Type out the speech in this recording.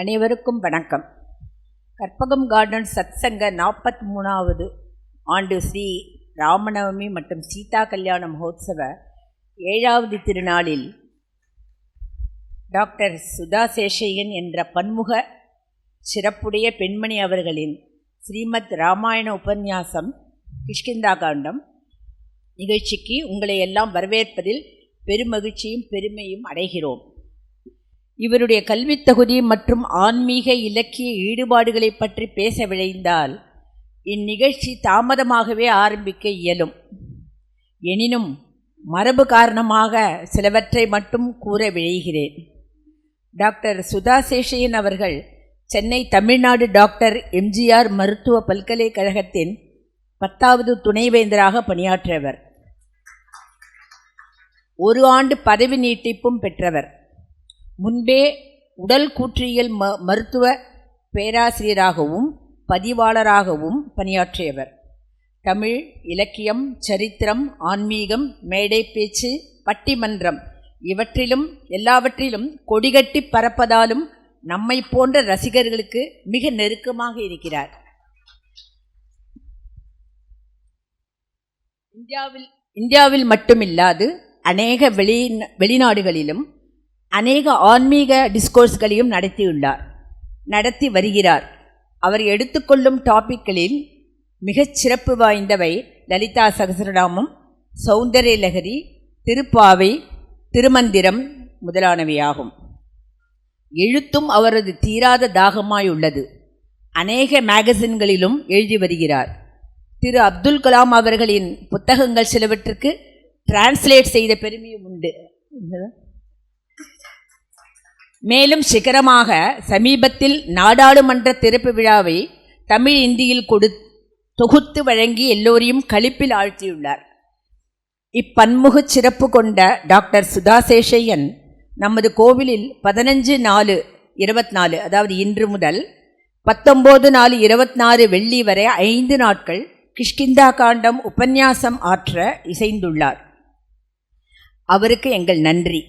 அனைவருக்கும் வணக்கம். கற்பகம் கார்டன் சத்சங்க நாற்பத்தி மூணாவது ஆண்டு ஸ்ரீ ராமநவமி மற்றும் சீதா கல்யாண மகோத்சவ ஏழாவது திருநாளில் டாக்டர் சுதா சேஷையன் என்ற பன்முக சிறப்புடைய பெண்மணி அவர்களின் ஸ்ரீமத் ராமாயண உபன்யாசம் கிஷ்கிந்தா காண்டம். நிகழ்ச்சிக்கு உங்களை எல்லாம் வரவேற்பதில் பெருமகிழ்ச்சியும் பெருமையும் அடைகிறோம். இவருடைய கல்வித்தகுதி மற்றும் ஆன்மீக இலக்கிய ஈடுபாடுகளை பற்றி பேச விழைந்தால் இந்நிகழ்ச்சி தாமதமாகவே ஆரம்பிக்க இயலும். எனினும் மரபு காரணமாக சிலவற்றை மட்டும் கூற விழைகிறேன். டாக்டர் சுதா சேஷையன் அவர்கள் சென்னை தமிழ்நாடு டாக்டர் எம்ஜிஆர் மருத்துவ பல்கலைக்கழகத்தின் பத்தாவது துணைவேந்தராக பணியாற்றியவர். ஒரு ஆண்டு பதவி நீட்டிப்பும் பெற்றவர். முன்பே உடல் கூற்றியல் ம மருத்துவ பேராசிரியராகவும் பதிவாளராகவும் பணியாற்றியவர். தமிழ் இலக்கியம் சரித்திரம் ஆன்மீகம் மேடை பேச்சு பட்டிமன்றம் இவற்றிலும் எல்லாவற்றிலும் கொடிகட்டி பறப்பதாலும் நம்மை போன்ற ரசிகர்களுக்கு மிக நெருக்கமாக இருக்கிறார். இந்தியாவில் இந்தியாவில் மட்டுமில்லாது அநேக வெளி வெளிநாடுகளிலும் அநேக ஆன்மீக டிஸ்கோர்ஸ்களையும் நடத்தியுள்ளார். நடத்தி வருகிறார். அவர் எடுத்துக்கொள்ளும் டாபிக்களில் மிகச் சிறப்பு வாய்ந்தவை லலிதா சகசரநாமம் சௌந்தரிய லகரி திருப்பாவை திருமந்திரம் முதலானவையாகும். எழுத்தும் அவரது தீராத தாகமாயுள்ளது. அநேக மேகசின்களிலும் எழுதி வருகிறார். திரு அப்துல் கலாம் அவர்களின் புத்தகங்கள் சிலவற்றுக்கு டிரான்ஸ்லேட் செய்த பெருமையும் உண்டு. மேலும் சிகரமாக சமீபத்தில் நாடாளுமன்ற திறப்பு விழாவை தமிழ் இந்தியில் கொடு தொகுத்து வழங்கி எல்லோரையும் களிப்பில் ஆழ்த்தியுள்ளார். இப்பன்முகச் சிறப்பு கொண்ட டாக்டர் சுதாசேஷையன் நமது கோவிலில் பதினஞ்சு நாலு இருபத்தி நாலு அதாவது இன்று முதல் பத்தொம்போது நாலு இருபத்தி நாலு வெள்ளி வரை ஐந்து நாட்கள் கிஷ்கிந்தா காண்டம் உபன்யாசம் ஆற்ற இசைந்துள்ளார். அவருக்கு எங்கள் நன்றி.